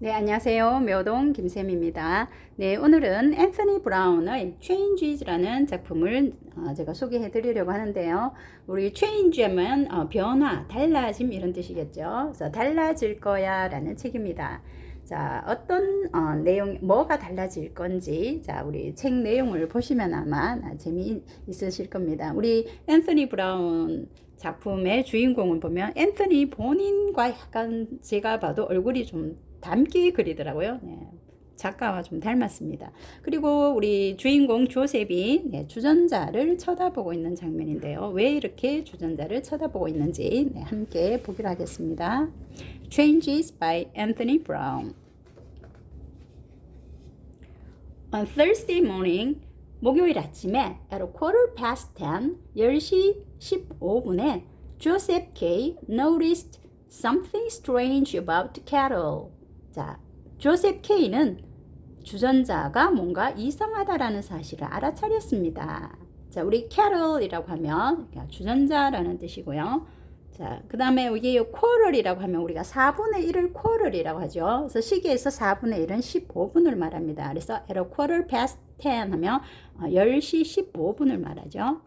네, 안녕하세요. 묘동 김쌤입니다. 네, 오늘은 앤서니 브라운의 Changes라는 작품을 어, 제가 소개해 드리려고 하는데요. 우리 Change하면 어, 변화, 달라짐 이런 뜻이겠죠. 그래서 달라질 거야 라는 책입니다. 자, 어떤 어, 내용, 뭐가 달라질 건지, 자, 우리 책 내용을 보시면 아마 재미있으실 겁니다. 우리 앤서니 브라운 작품의 주인공을 보면 앤서니 본인과 약간 제가 봐도 얼굴이 좀 닮게 그리더라고요. 네. 작가와 좀 닮았습니다. 그리고 우리 주인공 조셉이 네, 주전자를 쳐다보고 있는 장면인데요. 왜 이렇게 주전자를 쳐다보고 있는지 네, 함께 보기로 하겠습니다. Changes by Anthony Brown. On Thursday morning, 목요일 아침에 at a quarter past 10, 10시 15분에 Joseph K. noticed something strange about kettle. 자, 조셉 K는 주전자가 뭔가 이상하다라는 사실을 알아차렸습니다. 자, 우리 캐럴이라고 하면 주전자라는 뜻이고요. 자, 그 다음에 이게 쿼럴이라고 하면 우리가 4분의 1을 쿼럴이라고 하죠. 그래서 시계에서 4분의 1은 15분을 말합니다. 그래서 at a quarter past 10 하면 10시 15분을 말하죠.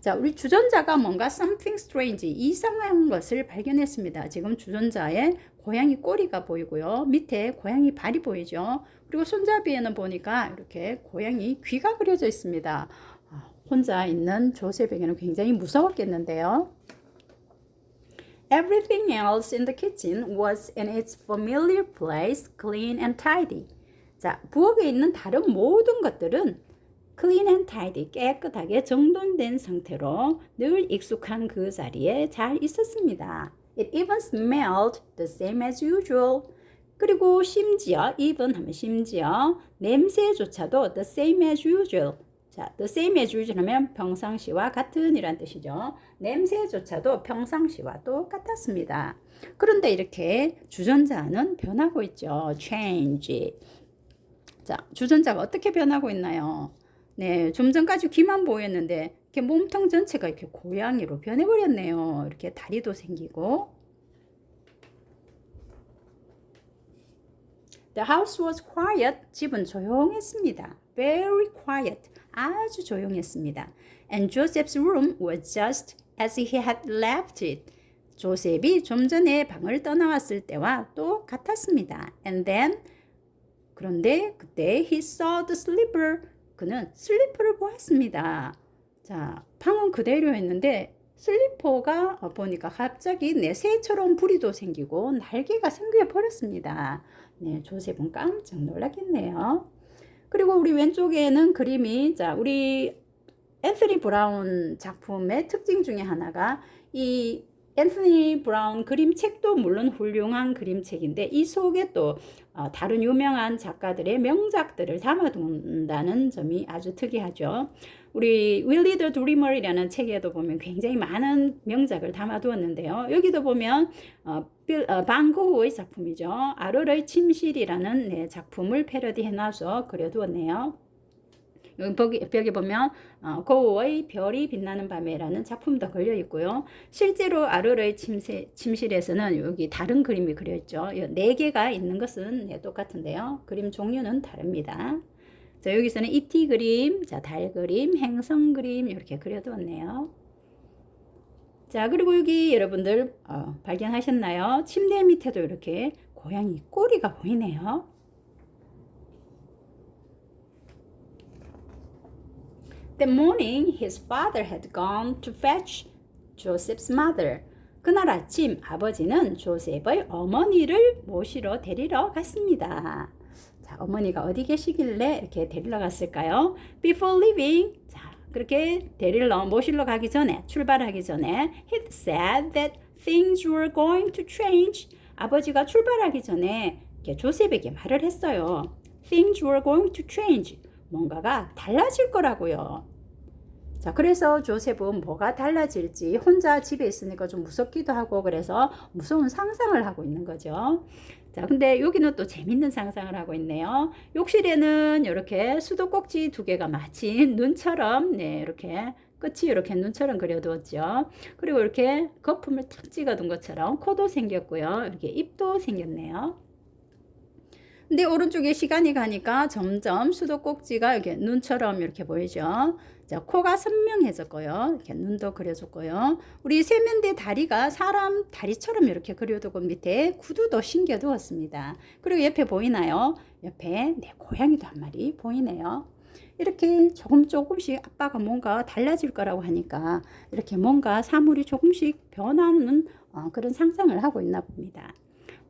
자, 우리 주전자가 뭔가 something strange, 이상한 것을 발견했습니다. 지금 주전자에 고양이 꼬리가 보이고요. 밑에 고양이 발이 보이죠. 그리고 손잡이에는 보니까 이렇게 고양이 귀가 그려져 있습니다. 아, 혼자 있는 조셉에게는 굉장히 무서웠겠는데요. Everything else in the kitchen was in its familiar place, clean and tidy. 자, 부엌에 있는 다른 모든 것들은 clean and tidy, 깨끗하게 정돈된 상태로 늘 익숙한 그 자리에 잘 있었습니다. It even smelled the same as usual. 그리고 심지어 even 하면 심지어 냄새조차도 the same as usual. 자, the same as usual 하면 평상시와 같은 이란 뜻이죠. 냄새조차도 평상시와 똑같았습니다. 그런데 이렇게 주전자는 변하고 있죠. change. 자, 주전자가 어떻게 변하고 있나요? 네, 좀 전까지 귀만 보였는데 이렇게 몸통 전체가 이렇게 고양이로 변해버렸네요. 이렇게 다리도 생기고. The house was quiet. 집은 조용했습니다. Very quiet. 아주 조용했습니다. And Joseph's room was just as he had left it. 조셉이 좀 전에 방을 떠나왔을 때와 똑같았습니다. And then 그런데 그때 he saw the slipper. 그는 슬리퍼를 보았습니다. 자, 방은 그대로였는데 슬리퍼가 보니까 갑자기 내 새처럼 부리도 생기고 날개가 생겨 버렸습니다. 네, 조셉은 깜짝 놀랐겠네요. 그리고 우리 왼쪽에는 그림이 자, 우리 앤서니 브라운 작품의 특징 중에 하나가 이 앤서니 브라운 그림책도 물론 훌륭한 그림책인데 이 속에 또 어, 다른 유명한 작가들의 명작들을 담아둔다는 점이 아주 특이하죠. 우리 윌리 더 드리머이라는 책에도 보면 굉장히 많은 명작을 담아두었는데요. 여기도 보면 어, 어, 방고우의 작품이죠. 아르의 침실이라는 네, 작품을 패러디해놔서 그려두었네요. 벽에, 보면 어, 고우의 별이 빛나는 밤에라는 작품도 걸려 있고요. 실제로 아르르의 침세, 침실에서는 여기 다른 그림이 그려 있죠. 네 개가 있는 것은 네, 똑같은데요. 그림 종류는 다릅니다. 자, 여기서는 이티 그림, 자, 달 그림, 행성 그림 이렇게 그려두었네요. 자, 그리고 여기 여러분들 어, 발견하셨나요? 침대 밑에도 이렇게 고양이 꼬리가 보이네요. That morning, his father had gone to fetch Joseph's mother. 그날 아침 아버지는 조셉의 어머니를 모시러 데리러 갔습니다. 자, 어머니가 어디 계시길래 이렇게 데리러 갔을까요? Before leaving, 자, 그렇게 데리러 모시러 가기 전에 출발하기 전에 he said that things were going to change. 아버지가 출발하기 전에 조셉에게 말을 했어요. Things were going to change. 뭔가가 달라질 거라고요. 자, 그래서 조셉은 뭐가 달라질지 혼자 집에 있으니까 좀 무섭기도 하고 그래서 무서운 상상을 하고 있는 거죠. 자, 근데 여기는 또 재밌는 상상을 하고 있네요. 욕실에는 이렇게 수도꼭지 두 개가 마치 눈처럼, 네, 이렇게 끝이 이렇게 눈처럼 그려두었죠. 그리고 이렇게 거품을 탁 찍어둔 것처럼 코도 생겼고요. 이렇게 입도 생겼네요. 근데 오른쪽에 시간이 가니까 점점 수도꼭지가 이렇게 눈처럼 이렇게 보이죠. 자, 코가 선명해졌고요. 이렇게 눈도 그려줬고요. 우리 세면대 다리가 사람 다리처럼 이렇게 그려두고 밑에 구두도 신겨두었습니다. 그리고 옆에 보이나요? 옆에 네, 고양이도 한 마리 보이네요. 이렇게 조금 조금씩 아빠가 뭔가 달라질 거라고 하니까 이렇게 뭔가 사물이 조금씩 변하는 어, 그런 상상을 하고 있나 봅니다.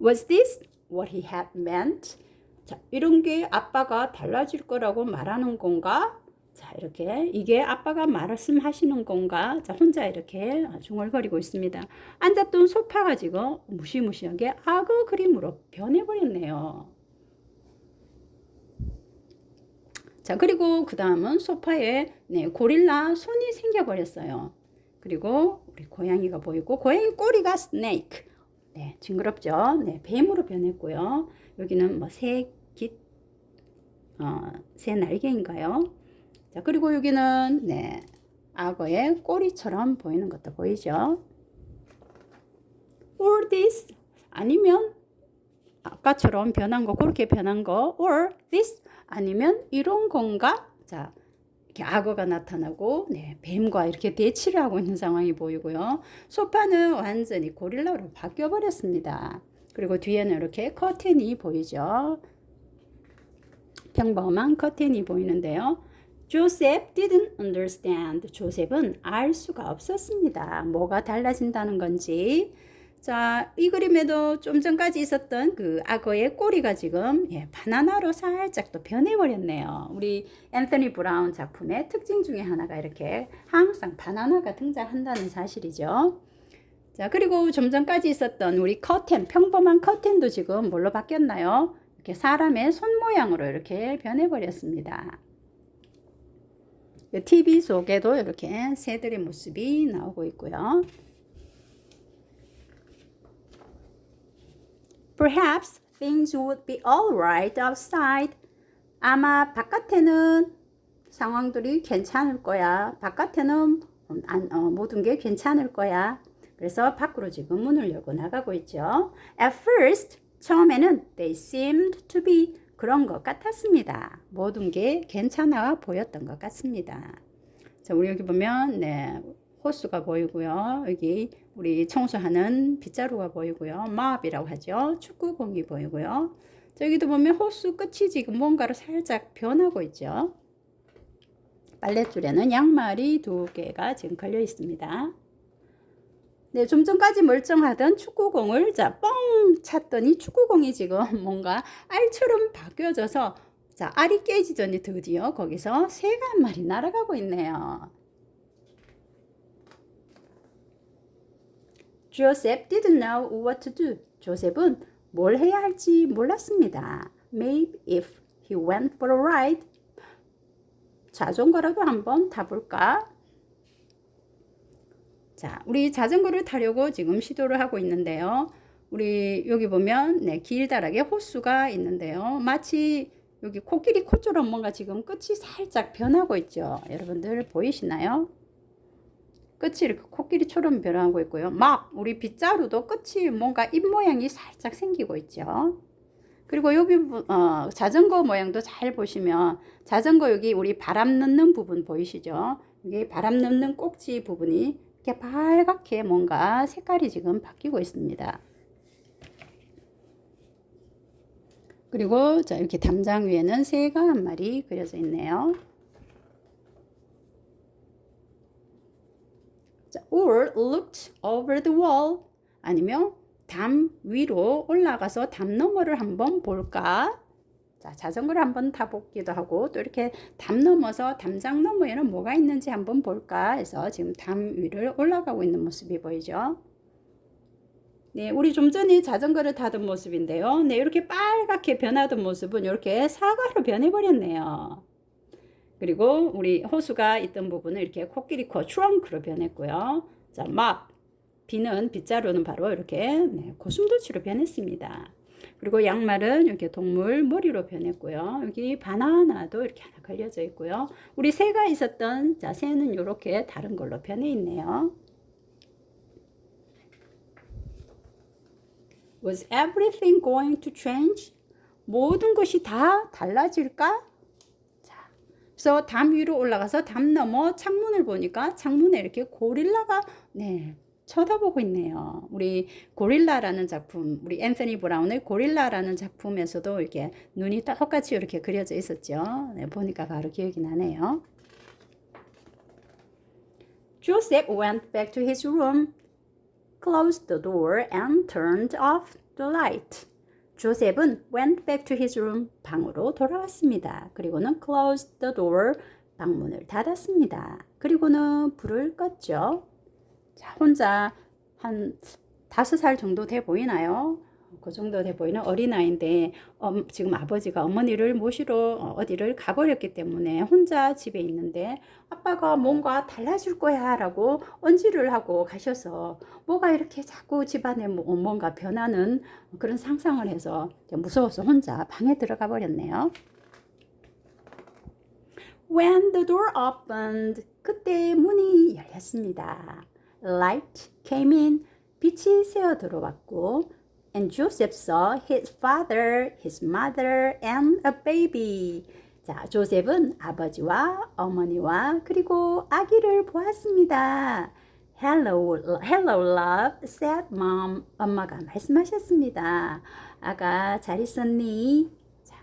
Was this what he had meant? 자, 이런 게 아빠가 달라질 거라고 말하는 건가? 자, 이렇게 이게 아빠가 말씀하시는 건가? 자, 혼자 이렇게 중얼거리고 있습니다. 앉았던 소파가 지금 무시무시하게 악어 그림으로 변해버렸네요. 자, 그리고 그 다음은 소파에 네, 고릴라 손이 생겨버렸어요. 그리고 우리 고양이가 보이고, 고양이 꼬리가 스네이크. 네, 징그럽죠? 네, 뱀으로 변했고요. 여기는 뭐 새 깃, 어, 새 날개인가요? 자, 그리고 여기는 네, 악어의 꼬리처럼 보이는 것도 보이죠? or this 아니면 아까처럼 변한 거 그렇게 변한 거 or this 아니면 이런 건가? 자, 이렇게 악어가 나타나고 네, 뱀과 이렇게 대치를 하고 있는 상황이 보이고요. 소파는 완전히 고릴라로 바뀌어 버렸습니다. 그리고 뒤에는 이렇게 커튼이 보이죠. 평범한 커튼이 보이는데요. 조셉 didn't understand. 조셉은 알 수가 없었습니다. 뭐가 달라진다는 건지. 자, 이 그림에도 좀 전까지 있었던 그 악어의 꼬리가 지금 예, 바나나로 살짝 또 변해버렸네요. 우리 앤서니 브라운 작품의 특징 중에 하나가 이렇게 항상 바나나가 등장한다는 사실이죠. 자, 그리고 좀 전까지 있었던 우리 커튼, 평범한 커튼도 지금 뭘로 바뀌었나요? 이렇게 사람의 손 모양으로 이렇게 변해버렸습니다. TV 속에도 이렇게 새들의 모습이 나오고 있고요. Perhaps things would be alright outside. 아마 바깥에는 상황들이 괜찮을 거야. 바깥에는 안, 어, 모든 게 괜찮을 거야. 그래서 밖으로 지금 문을 열고 나가고 있죠. At first, 처음에는 they seemed to be 그런 것 같았습니다. 모든 게 괜찮아 보였던 것 같습니다. 자, 우리 여기 보면 네, 호수가 보이고요. 여기 우리 청소하는 빗자루가 보이고요. 마업이라고 하죠. 축구공이 보이고요. 저기도 보면 호수 끝이 지금 뭔가로 살짝 변하고 있죠. 빨랫줄에는 양말이 두 개가 지금 걸려 있습니다. 네, 좀 전까지 멀쩡하던 축구공을 자, 뻥 찼더니 축구공이 지금 뭔가 알처럼 바뀌어져서 자, 알이 깨지더니 드디어 거기서 새가 한 마리 날아가고 있네요. Joseph didn't know what to do. 조셉은 뭘 해야 할지 몰랐습니다. Maybe if he went for a ride. 자전거라도 한번 타볼까? 자, 우리 자전거를 타려고 지금 시도를 하고 있는데요. 우리 여기 보면 네, 길다랗게 호수가 있는데요. 마치 여기 코끼리 코처럼 뭔가 지금 끝이 살짝 변하고 있죠. 여러분들 보이시나요? 끝이 이렇게 코끼리처럼 변하고 있고요. 막 우리 빗자루도 끝이 뭔가 입 모양이 살짝 생기고 있죠. 그리고 여기 어, 자전거 모양도 잘 보시면 자전거 여기 우리 바람 넣는 부분 보이시죠? 여기 바람 넣는 꼭지 부분이 이렇게 빨갛게 뭔가 색깔이 지금 바뀌고 있습니다. 그리고 자 이렇게 담장 위에는 새가 한 마리 그려져 있네요. 자, or looked over the wall 아니면 담 위로 올라가서 담 너머를 한번 볼까? 자, 자전거를 한번 타보기도 하고 또 이렇게 담 넘어서 담장 너머에는 뭐가 있는지 한번 볼까 해서 지금 담 위를 올라가고 있는 모습이 보이죠. 네, 우리 좀 전에 자전거를 타던 모습인데요. 네, 이렇게 빨갛게 변하던 모습은 이렇게 사과로 변해버렸네요. 그리고 우리 호수가 있던 부분을 이렇게 코끼리 코 트렁크로 변했고요. 자, 막 비는 빗자루는 바로 이렇게 네, 고슴도치로 변했습니다. 그리고 양말은 이렇게 동물 머리로 변했고요. 여기 바나나도 이렇게 하나 걸려져 있고요. 우리 새가 있었던 자 새는 이렇게 다른 걸로 변해 있네요. Was everything going to change? 모든 것이 다 달라질까? 자, 그래서 담 위로 올라가서 담 너머 창문을 보니까 창문에 이렇게 고릴라가 네 쳐다보고 있네요. 우리 고릴라라는 작품, 우리 앤서니 브라운의 고릴라라는 작품에서도 이렇게 눈이 똑같이 이렇게 그려져 있었죠. 네, 보니까 바로 기억이 나네요. Joseph went back to his room, closed the door, and turned off the light. 조셉은 went back to his room, 방으로 돌아왔습니다. 그리고는 closed the door, 방문을 닫았습니다. 그리고는 불을 껐죠. 자, 혼자 한 다섯 살 정도 돼 보이나요? 그 정도 돼 보이는 어린아이인데 어, 지금 아버지가 어머니를 모시러 어, 어디를 가버렸기 때문에 혼자 집에 있는데 아빠가 뭔가 달라질 거야 라고 언지를 하고 가셔서 뭐가 이렇게 자꾸 집안에 뭐, 뭔가 변하는 그런 상상을 해서 무서워서 혼자 방에 들어가 버렸네요. When the door opened, 그때 문이 열렸습니다. Light came in, 빛이 새어 들어왔고, and Joseph saw his father, his mother, and a baby. 자, 조셉은 아버지와 어머니와 그리고 아기를 보았습니다. Hello, hello, love, said mom. 엄마가 말씀하셨습니다. 아가 잘 있었니? 자,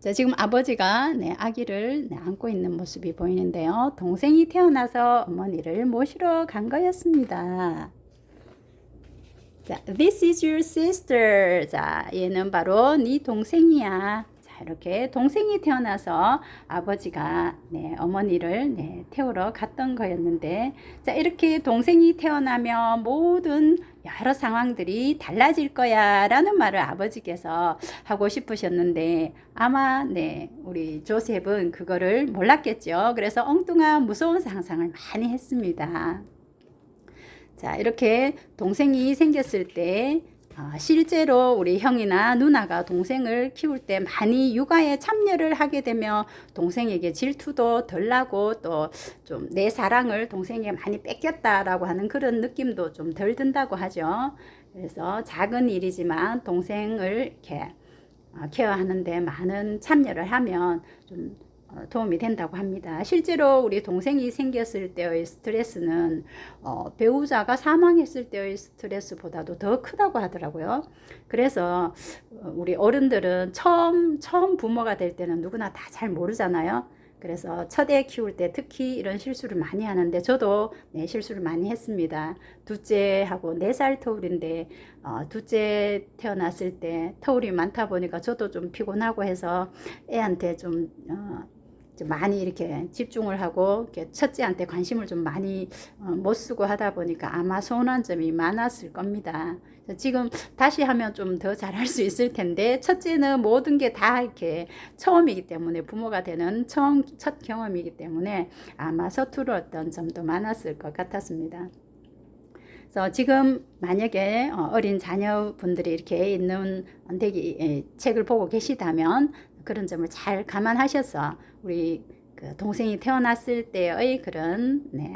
자, 지금 아버지가 네, 아기를 네, 안고 있는 모습이 보이는데요. 동생이 태어나서 어머니를 모시러 간 거였습니다. 자, this is your sister. 자, 얘는 바로 네 동생이야. 자, 이렇게 동생이 태어나서 아버지가 네, 어머니를 네, 태우러 갔던 거였는데, 자, 이렇게 동생이 태어나면 모든 여러 상황들이 달라질 거야 라는 말을 아버지께서 하고 싶으셨는데 아마 네 우리 조셉은 그거를 몰랐겠죠 그래서 엉뚱한 무서운 상상을 많이 했습니다 자, 이렇게 동생이 생겼을 때 어, 실제로 우리 형이나 누나가 동생을 키울 때 많이 육아에 참여를 하게 되면 동생에게 질투도 덜 나고 또 좀 내 사랑을 동생에게 많이 뺏겼다라고 하는 그런 느낌도 좀 덜 든다고 하죠. 그래서 작은 일이지만 동생을 이렇게 어, 케어하는데 많은 참여를 하면 좀 어, 도움이 된다고 합니다. 실제로 우리 동생이 생겼을 때의 스트레스는 어, 배우자가 사망했을 때의 스트레스보다도 더 크다고 하더라고요. 그래서 어, 우리 어른들은 처음 처음 부모가 될 때는 누구나 다 잘 모르잖아요. 그래서 첫애 키울 때 특히 이런 실수를 많이 하는데 저도 네, 실수를 많이 했습니다. 둘째하고 네 살 터울인데 어, 둘째 태어났을 때 터울이 많다 보니까 저도 좀 피곤하고 해서 애한테 좀 어, 좀 많이 이렇게 집중을 하고 이렇게 첫째한테 관심을 좀 많이 어, 못 쓰고 하다 보니까 아마 서운한 점이 많았을 겁니다. 지금 다시 하면 좀 더 잘할 수 있을 텐데 첫째는 모든 게 다 이렇게 처음이기 때문에 부모가 되는 처음 첫 경험이기 때문에 아마 서투르었던 점도 많았을 것 같았습니다. 그래서 지금 만약에 어, 어린 자녀분들이 이렇게 있는 대기 책을 보고 계시다면 그런 점을 잘 감안하셔서 우리 그 동생이 태어났을 때의 그런 네,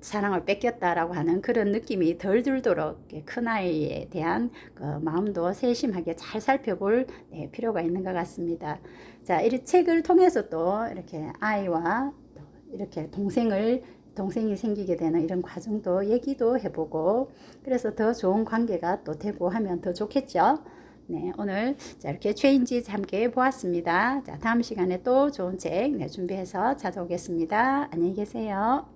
사랑을 뺏겼다라고 하는 그런 느낌이 덜 들도록 큰 아이에 대한 그 마음도 세심하게 잘 살펴볼 네, 필요가 있는 것 같습니다. 자, 이 책을 통해서 또 이렇게 아이와 또 이렇게 동생을 동생이 생기게 되는 이런 과정도 얘기도 해보고 그래서 더 좋은 관계가 또 되고 하면 더 좋겠죠. 네, 오늘 자, 이렇게 체인지 함께 보았습니다. 자, 다음 시간에 또 좋은 책 네, 준비해서 찾아오겠습니다. 안녕히 계세요.